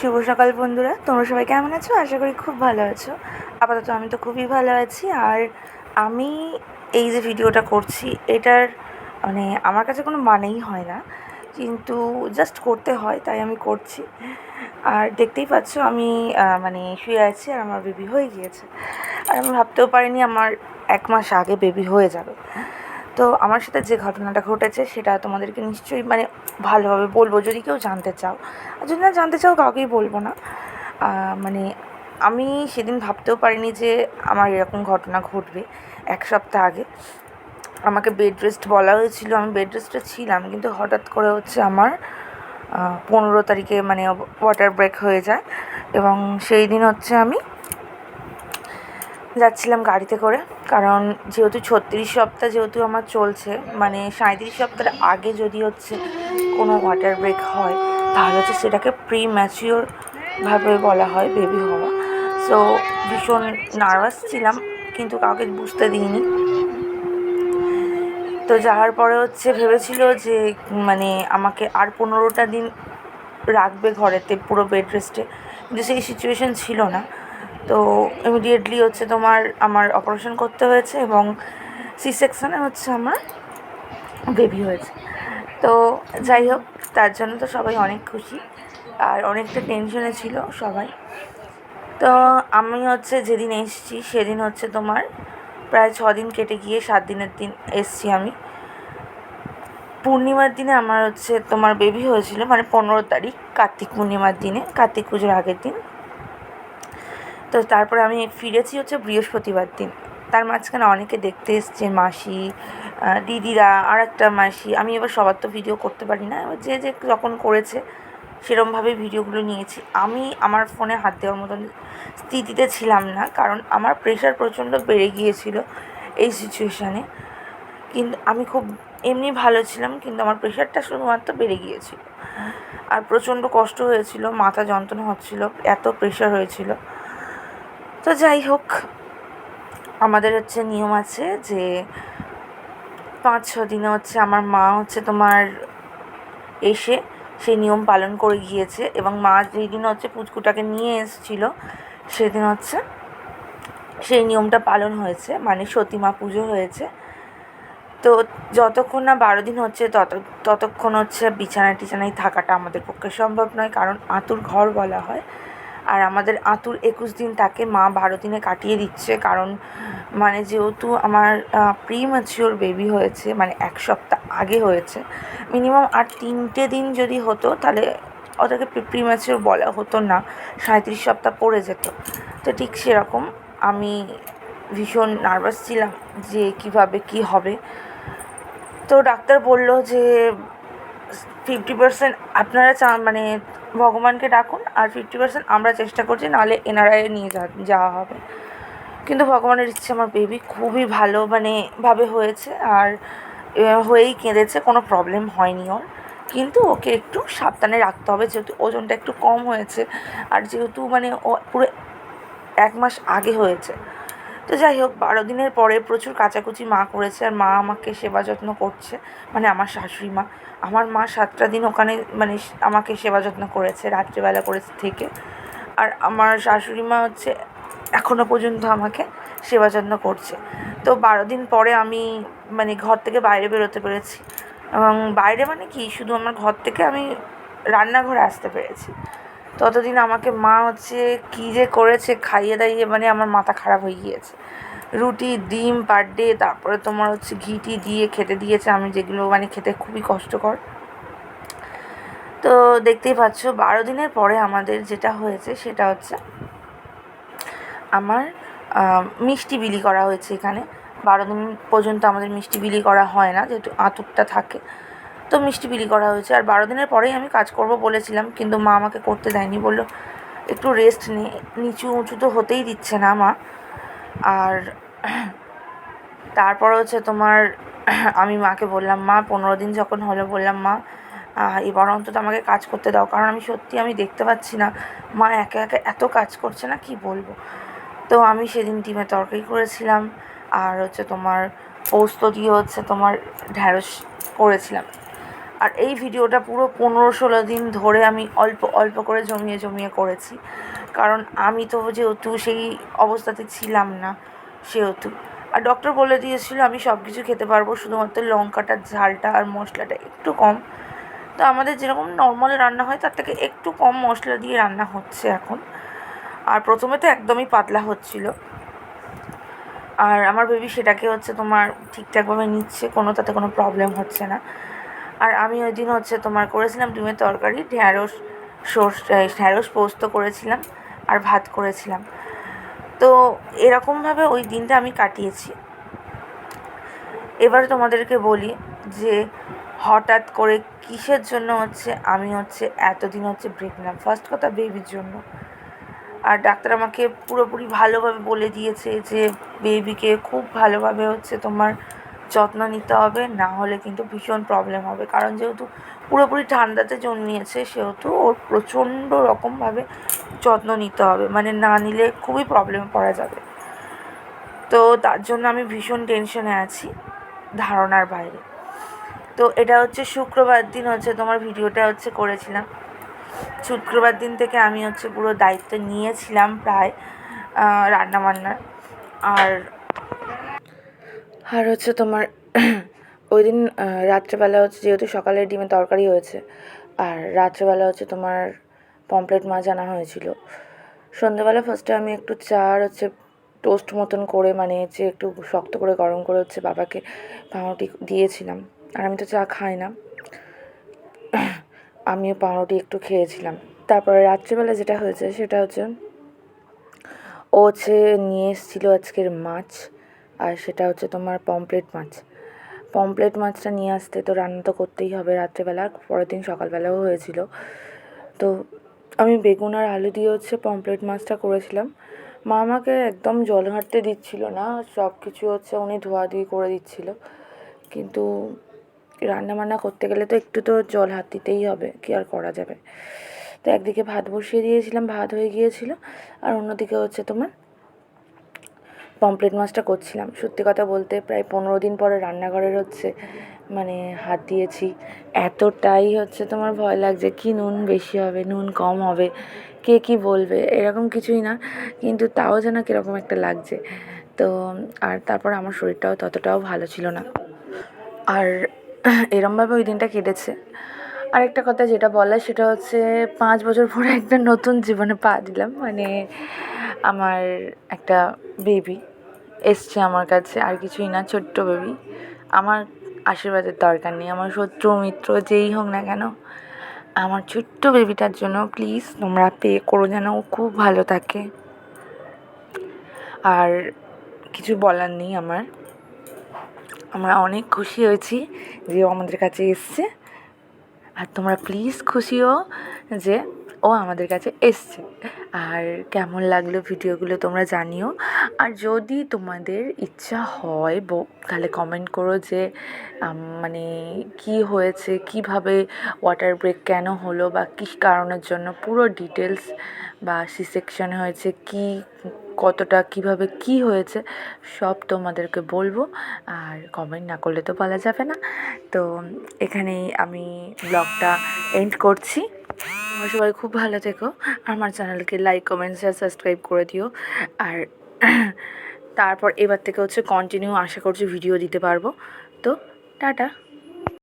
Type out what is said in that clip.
শুভ সকাল বন্ধুরা। তোমরা সবাই কেমন আছো? আশা করি খুব ভালো আছো। আপাতত আমি তো খুবই ভালো আছি। আর আমি এই যে ভিডিওটা করছি, এটার মানে আমার কাছে কোনো মানেই হয় না। কিন্তু জাস্ট করতে হয়, তাই আমি করছি। আর দেখতেই পাচ্ছ আমি মানে শুয়ে আছি আর আমার বেবি হয়ে গিয়েছে। আর আমি ভাবতেও পারিনি আমার এক মাস আগে বেবি হয়ে যাবে। তো আমার সাথে যে ঘটনাটা ঘটেছে সেটা তোমাদেরকে নিশ্চয়ই মানে ভালোভাবে বলব, যদি কেউ জানতে চাও। আর যদি না জানতে চাও, কাউকেই বলব না। মানে আমি সেদিন ভাবতেও পারিনি যে আমার এরকম ঘটনা ঘটবে এক সপ্তাহ আগে। আমাকে বেড রেস্ট বলা হয়েছিল, আমি বেড রেস্টে ছিলাম, কিন্তু হঠাৎ করে হচ্ছে আমার পনেরো তারিখে মানে ওয়াটার ব্রেক হয়ে যায়। এবং সেই দিন হচ্ছে আমি যাচ্ছিলাম গাড়িতে করে। কারণ যেহেতু ছত্রিশ সপ্তাহ যেহেতু আমার চলছে মানে সাঁত্রিশ সপ্তাহের আগে যদি হচ্ছে কোনো ওয়াটার ব্রেক হয়, তাহলে হচ্ছে সেটাকে প্রি ম্যাচিওরভাবে বলা হয় বেবি হওয়া। সো ভীষণ নার্ভাস ছিলাম, কিন্তু কাউকে বুঝতে দিইনি। তো যাওয়ার পরে হচ্ছে ভেবেছিল যে মানে আমাকে আর পনেরোটা দিন রাখবে ঘরেতে পুরো বেড রেস্টে কিন্তু সেই সিচুয়েশন ছিল না। তো ইমিডিয়েটলি হচ্ছে তোমার আমার অপারেশন করতে হয়েছে এবং সি সেকশনে হচ্ছে আমার বেবি হয়েছে। তো যাই হোক, তার জন্য তো সবাই অনেক খুশি আর অনেকটা টেনশনে ছিল সবাই। তো আমি হচ্ছে যেদিন এসেছি, সেদিন হচ্ছে তোমার প্রায় ছ দিন কেটে গিয়ে সাত দিনের দিন এসছি আমি। পূর্ণিমার দিনে আমার হচ্ছে তোমার বেবি হয়েছিল মানে পনেরো তারিখ কার্তিক পূর্ণিমার দিনে, কার্তিক পুজোর আগের দিন। তো তারপরে আমি ফিরেছি হচ্ছে বৃহস্পতিবার দিন। তার মাঝখানে অনেকে দেখতে এসছে, মাসি দিদিরা আর একটা মাসি। আমি এবার সবার তো ভিডিও করতে পারি না। এবার যে যে যখন করেছে, সেরমভাবে ভিডিওগুলো নিয়েছি। আমি আমার ফোনে হাত দেওয়ার মতন স্থিতিতে ছিলাম না, কারণ আমার প্রেশার প্রচণ্ড বেড়ে গিয়েছিল এই সিচুয়েশানে কিন্তু আমি খুব এমনি ভালো ছিলাম, কিন্তু আমার প্রেশারটা শুধুমাত্র বেড়ে গিয়েছিল। আর প্রচণ্ড কষ্ট হয়েছিল, মাথা যন্ত্রণা হচ্ছিল, এত প্রেশার হয়েছিল। তো যাই হোক, আমাদের হচ্ছে নিয়ম আছে যে পাঁচ, ছ দিনে হচ্ছে আমার মা হচ্ছে তোমার এসে সেই নিয়ম পালন করে গিয়েছে এবং মা যেই দিন হচ্ছে পুচকুটাকে নিয়ে এসেছিল, সেদিন হচ্ছে সেই নিয়মটা পালন হয়েছে মানে সতীমা পুজো হয়েছে। তো যতক্ষণ না বারো দিন হচ্ছে তত, ততক্ষণ হচ্ছে বিছানায় টিছানায় থাকাটা আমাদের পক্ষে সম্ভব নয়, কারণ আঁতুর ঘর বলা হয়। আর আমাদের আঁতুর একুশ দিন তাকে মা বারো দিনে কাটিয়ে দিচ্ছে। কারণ মানে যেহেতু আমার প্রি ম্যাচিওর বেবি হয়েছে মানে এক সপ্তাহ আগে হয়েছে মিনিমাম আর তিনটে দিন যদি হতো, তাহলে ওটাকে প্রি ম্যাচিওর বলা হতো না সাঁত্রিশ সপ্তাহ পড়ে যেত। তো ঠিক সেরকম আমি ভীষণ নার্ভাস ছিলাম যে কীভাবে কি হবে। তো ডাক্তার বলল যে ফিফটি পার্সেন্ট আপনারা চান মানে ভগবানকে ডাকুন আর ফিফটি পার্সেন্ট আমরা চেষ্টা করছি, নাহলে এনআরআই নিয়ে যাওয়া হবে। কিন্তু ভগবানের ইচ্ছে আমার বেবি খুবই ভালো মানে ভাবে হয়েছে আর হয়েই কেঁদেছে, কোনো প্রবলেম হয়নি ওর। কিন্তু ওকে একটু সাবধানে রাখতে হবে, যেহেতু ওজনটা একটু কম হয়েছে। আর যেহেতু মানে ও পুরো এক মাস আগে হয়েছে তো যাই হোক, বারো দিনের পরে প্রচুর কাচাকুচি মা করেছে আর মা আমাকে সেবা যত্ন করছে মানে আমার শাশুড়ি মা। আমার মা সাতটা দিন ওখানে মানে আমাকে সেবা যত্ন করেছে, রাত্রিবেলা করে থেকে। আর আমার শাশুড়ি মা হচ্ছে এখনও পর্যন্ত আমাকে সেবা যত্ন করছে। তো বারো দিন পরে আমি মানে ঘর থেকে বাইরে বেরোতে পেরেছি। এবং বাইরে মানে কি, শুধু আমার ঘর থেকে আমি রান্নাঘরে আসতে পেরেছি। ততদিন আমাকে মা হচ্ছে কী যে করেছে, খাইয়ে দাইয়ে মানে আমার মাথা খারাপ হয়ে গিয়েছে। রুটি, ডিম পার ডে তারপরে তোমার হচ্ছে ঘিটি দিয়ে খেতে দিয়েছে আমি যেগুলো মানে খেতে খুবই কষ্টকর। তো দেখতেই পাচ্ছ, বারো দিনের পরে আমাদের যেটা হয়েছে সেটা হচ্ছে আমার মিষ্টি বিলি করা হয়েছে এখানে। বারো দিন পর্যন্ত আমাদের মিষ্টি বিলি করা হয় না, যেহেতু আঁতুরটা থাকে। তো মিষ্টি বিলি করা হয়েছে। আর বারো দিনের পরেই আমি কাজ করব বলেছিলাম, কিন্তু মা আমাকে করতে দেয়নি। বলল, একটু রেস্ট নে, নিচু উঁচু তো হতেই দিচ্ছে না মা। আর তারপর হচ্ছে তোমার আমি মাকে বললাম, মা, পনেরো দিন যখন হলো, বললাম, মা এবার অন্তত আমাকে কাজ করতে দাও। কারণ আমি সত্যি আমি দেখতে পাচ্ছি না, মা একে একে এত কাজ করছে না, কি বলব? তো আমি সেদিন ডিমের তরকারি করেছিলাম, আর হচ্ছে তোমার পোস্ত দিয়ে হচ্ছে তোমার ঢ্যাঁড়স করেছিলাম। আর এই ভিডিওটা পুরো পনেরো ষোলো দিন ধরে আমি অল্প অল্প করে জমিয়ে জমিয়ে করেছি। কারণ আমি তো যেহেতু সেই অবস্থাতে ছিলাম না, সেহেতু। আর ডক্টর বলে দিয়েছিল, আমি সব কিছু খেতে পারব, শুধুমাত্র লঙ্কাটা, ঝালটা আর মশলাটা একটু কম। তো আমাদের যেরকম নর্মাল রান্না হয়, তার থেকে একটু কম মশলা দিয়ে রান্না হচ্ছে এখন। আর প্রথমে তো একদমই পাতলা হচ্ছিল। আর আমার বেবি সেটাকে হচ্ছে তোমার ঠিকঠাকভাবে নিচ্ছে, কোনো তাতে কোনো প্রবলেম হচ্ছে না। আর আমি ওই দিন হচ্ছে তোমার করেছিলাম ডিমের তরকারি, ঢ্যাঁড়স, সর্ষ ঢ্যাঁড়স পোস্ত করেছিলাম আর ভাত করেছিলাম। তো এরকমভাবে ওই দিনটা আমি কাটিয়েছি। এবার তোমাদেরকে বলি যে হঠাৎ করে কিসের জন্য হচ্ছে আমি হচ্ছে এতদিন হচ্ছে ব্রেক নিলাম। ফার্স্ট কথা বেবির জন্য। আর ডাক্তার আমাকে পুরোপুরি ভালোভাবে বলে দিয়েছে যে বেবিকে খুব ভালোভাবে হচ্ছে তোমার যত্ন নিতে হবে, না হলে কিন্তু ভীষণ প্রবলেম হবে। কারণ যেহেতু পুরোপুরি ঠান্ডাতে জন্মিয়েছে, সেহেতু ওর প্রচণ্ড রকমভাবে যত্ন নিতে হবে। মানে না নিলে খুবই প্রবলেমে পড়া যাবে। তো তার জন্য আমি ভীষণ টেনশনে আছি ধারণার বাইরে। তো এটা হচ্ছে শুক্রবার দিন হচ্ছে, তোমার ভিডিওটা হচ্ছে করেছিলাম। শুক্রবার দিন থেকে আমি হচ্ছে পুরো দায়িত্ব নিয়েছিলাম প্রায় রান্নাবান্নার। আর আর হচ্ছে তোমার ওই দিন রাত্রেবেলা হচ্ছে যেহেতু সকালের ডিমের তরকারি হয়েছে, আর রাত্রেবেলা হচ্ছে তোমার পমপ্লেট মাছ আনা হয়েছিল। সন্ধ্যেবেলা ফার্স্টে আমি একটু চা আর হচ্ছে টোস্ট মতন করে মানে হচ্ছে একটু শক্ত করে, গরম করে হচ্ছে বাবাকে পাউরুটি দিয়েছিলাম। আর আমি তো চা খাই না। আমিও পাউরুটি একটু খেয়েছিলাম। তারপরে রাত্রিবেলা যেটা হয়েছে সেটা হচ্ছে, ও হচ্ছে নিয়ে এসেছিল আজকের মাছ। আর সেটা হচ্ছে তোমার পমপ্লেট মাছ। পমপ্লেট মাছটা নিয়ে আসতে তো রান্না তো করতেই হবে রাত্রেবেলা, পরের দিন সকালবেলাও হয়েছিল। তো আমি বেগুন আর আলু দিয়ে হচ্ছে পমপ্লেট মাছটা করেছিলাম। মা আমাকে একদম জল ঘাঁটতে দিচ্ছিল না সব কিছু হচ্ছে উনি ধোয়াধুয়ি করে দিচ্ছিল। কিন্তু রান্না বান্না করতে গেলে তো একটু তো জল হাত দিতেই হবে, কী আর করা যাবে? তো একদিকে ভাত বসিয়ে দিয়েছিলাম, ভাত হয়ে গিয়েছিল। আর অন্যদিকে হচ্ছে তোমার পমপ্লেট মাছটা করছিলাম। সত্যি কথা বলতে প্রায় পনেরো দিন পরে রান্নাঘরের হচ্ছে মানে হাত দিয়েছি। এতটাই হচ্ছে তোমার ভয় লাগছে, কি নুন বেশি হবে, নুন কম হবে, কে কী বলবে, এরকম কিছুই না। কিন্তু তাও যেন কীরকম একটা লাগছে। তো, আর তারপর আমার শরীরটাও ততটাও ভালো ছিল না। আর এরমভাবে ওই দিনটা কেটেছে। আরেকটা কথা যেটা বলার সেটা হচ্ছে পাঁচ বছর পরে একটা নতুন জীবনে পা দিলাম। মানে আমার একটা বেবি এসছে আমার কাছে, আর কিছুই না, ছোট্ট বেবি আমার আশীর্বাদের দরকার নেই, আমার শত্রু, মিত্র, যেই হোক না কেন। আমার ছোট্ট বেবিটার জন্য প্লিজ তোমরা পে করো যেন ও খুব ভালো থাকে। আর কিছু বলার নেই আমার। আমরা অনেক খুশি হয়েছি যে ও আমাদের কাছে এসছে। আর তোমরা প্লিজ খুশিও যে ও আমাদের কাছে এসছে। আর কেমন লাগল ভিডিওগুলো তোমরা জানিও। আর যদি তোমাদের ইচ্ছা হয়, বো, তাহলে কমেন্ট করো যে মানে কি হয়েছে, কীভাবে ওয়াটার ব্রেক কেন হলো বা কী কারণের জন্য পুরো ডিটেলস বা সি সেকশন হয়েছে, কি, কতটা, কীভাবে কি হয়েছে, সব তোমাদেরকে বলব। আর কমেন্ট না করলে তো বলা যাবে না। তো এখানেই আমি ব্লগটা এন্ড করছি। তোমরা সবাই খুব ভালো থেকো। আমার চ্যানেলকে লাইক কমেন্ট শেয়ার সাবস্ক্রাইব করে দিও। আর তারপর এবার থেকে হচ্ছে কন্টিনিউ আশা করছি ভিডিও দিতে পারব। তো, টাটা।